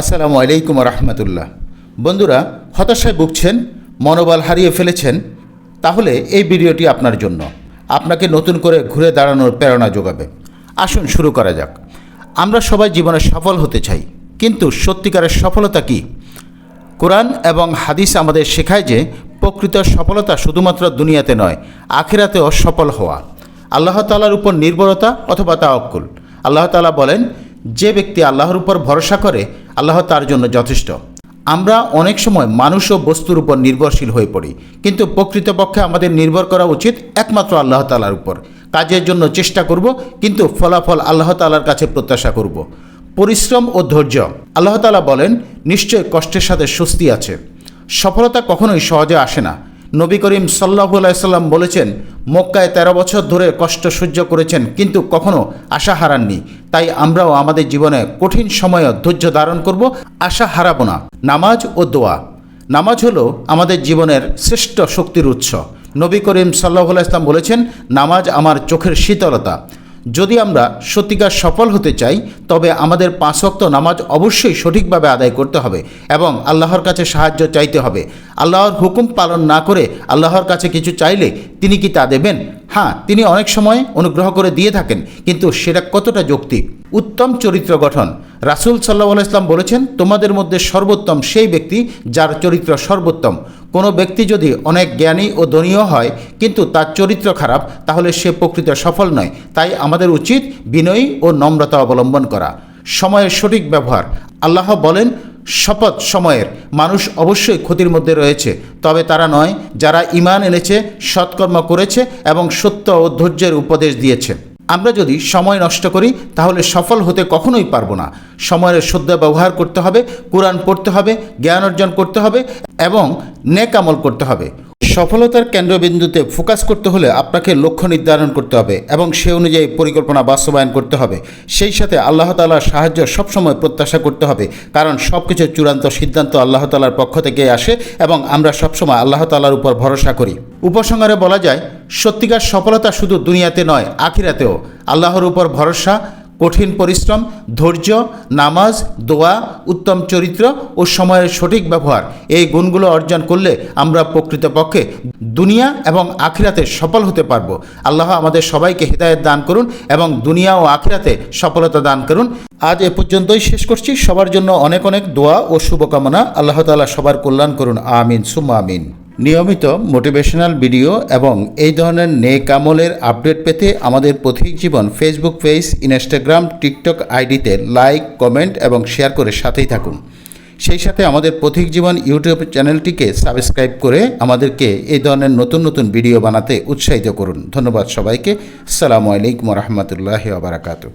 আসসালামু আলাইকুম রহমতুল্লাহ বন্ধুরা, হতাশায় ভুগছেন, মনোবল হারিয়ে ফেলেছেন, তাহলে এই ভিডিওটি আপনার জন্য। আপনাকে নতুন করে ঘুরে দাঁড়ানোর প্রেরণা যোগাবে। আসুন শুরু করা যাক। আমরা সবাই জীবনে সফল হতে চাই, কিন্তু সত্যিকারের সফলতা কী? কোরআন এবং হাদিস আমাদের শেখায় যে, প্রকৃত সফলতা শুধুমাত্র দুনিয়াতে নয়, আখিরাতেও সফল হওয়া। আল্লাহ তালার উপর নির্ভরতা অথবা তাওয়াক্কুল। আল্লাহ তালা বলেন, যে ব্যক্তি আল্লাহর উপর ভরসা করে আল্লাহ তার জন্য যথেষ্ট। আমরা অনেক সময় মানুষ ও বস্তুর উপর নির্ভরশীল হয়ে পড়ি, কিন্তু প্রকৃতপক্ষে আমাদের নির্ভর করা উচিত একমাত্র আল্লাহ তালার উপর। কাজের জন্য চেষ্টা করব, কিন্তু ফলাফল আল্লাহ তালার কাছে প্রত্যাশা করব। পরিশ্রম ও ধৈর্য। আল্লাহ তালা বলেন, নিশ্চয় কষ্টের সাথে স্বস্তি আছে। সফলতা কখনোই সহজে আসে না। নবী করিম সাল্লাহ সাল্লাম বলেছেন, মক্কায় তেরো বছর ধরে কষ্ট সহ্য করেছেন, কিন্তু কখনো আশা হারাননি। তাই আমরাও আমাদের জীবনে কঠিন সময়ে ধৈর্য ধারণ করব, আশা হারাবো না। নামাজ ও দোয়া। নামাজ হলো আমাদের জীবনের শ্রেষ্ঠ শক্তির উৎস। নবী করিম সাল্লাহ আলাইসলাম বলেছেন, নামাজ আমার চোখের শীতলতা। যদি আমরা সত্যিকার সফল হতে চাই, তবে আমাদের পাঁচ ওয়াক্ত নামাজ অবশ্যই সঠিকভাবে আদায় করতে হবে এবং আল্লাহর কাছে সাহায্য চাইতে হবে। আল্লাহর হুকুম পালন না করে আল্লাহর কাছে কিছু চাইলে তিনি কি তা দেবেন? হ্যাঁ তিনি অনেক সময় অনুগ্রহ করে দিয়ে থাকেন, কিন্তু সেটা কতটা যুক্তি উত্তম চরিত্র গঠন। রাসুল সাল্লাহ ইসলাম বলেছেন, তোমাদের মধ্যে সর্বোত্তম সেই ব্যক্তি যার চরিত্র সর্বোত্তম। কোনো ব্যক্তি যদি অনেক জ্ঞানী ও ধনীয় হয়, কিন্তু তার চরিত্র খারাপ, তাহলে সে প্রকৃত সফল নয়। তাই আমাদের উচিত বিনয়ী ও নম্রতা অবলম্বন করা। সময়ের সঠিক ব্যবহার। আল্লাহ বলেন, শপথ সময়ের। মানুষ অবশ্যই ক্ষতির মধ্যে রয়েছে। তবে তারা নয়, যারা ইমান এনেছে, সৎকর্ম করেছে এবং সত্য ও ধৈর্যের উপদেশ দিয়েছে। আমরা যদি সময় নষ্ট করি, তাহলে সফল হতে কখনোই পারব না। সময়ের শ্রদ্ধা ব্যবহার করতে হবে, কোরআন পড়তে হবে, জ্ঞান অর্জন করতে হবে এবং নেক আমল করতে হবে। সফলতার কেন্দ্রবিন্দুতে ফোকাস করতে হলে আপনাকে লক্ষ্য নির্ধারণ করতে হবে এবং সে অনুযায়ী পরিকল্পনা বাস্তবায়ন করতে হবে। সেই সাথে আল্লাহ তালার সাহায্য সবসময় প্রত্যাশা করতে হবে, কারণ সব কিছুর চূড়ান্ত সিদ্ধান্ত আল্লাহ তালার পক্ষ থেকে আসে এবং আমরা সবসময় আল্লাহ তালার উপর ভরসা করি। উপসংহারে বলা যায়, সত্যিকার সফলতা শুধু দুনিয়াতে নয়, আখিরাতেও। আল্লাহর উপর ভরসা কঠিন পরিশ্রম, ধৈর্য, নামাজ, দোয়া, উত্তম চরিত্র ও সময়ের সঠিক ব্যবহার, এই গুণগুলো অর্জন করলে আমরা প্রকৃতপক্ষে দুনিয়া এবং আখিরাতে সফল হতে পারব। আল্লাহ আমাদের সবাইকে হৃদায়ত দান করুন এবং দুনিয়া ও আখিরাতে সফলতা দান করুন। আজ এ পর্যন্তই শেষ করছি। সবার জন্য অনেক অনেক দোয়া ও শুভকামনা। আল্লাহ তালা সবার কল্যাণ করুন। আমিন। সুম্মা আমিন। নিয়মিত মোটিভেশনাল ভিডিও এবং এই ধরনের নেক আমলের আপডেট পেতে আমাদের Pathik Jibon Facebook page Instagram TikTok আইডিতে লাইক কমেন্ট এবং শেয়ার করে সাথেই থাকুন। সেই সাথে আমাদের পথিক জীবন ইউটিউব চ্যানেলটিকে সাবস্ক্রাইব করে আমাদেরকে এই ধরনের নতুন নতুন ভিডিও বানাতে উৎসাহিত করুন। ধন্যবাদ সবাইকে। আসসালামু আলাইকুম রহমতুল্লাহ আবরাকাতু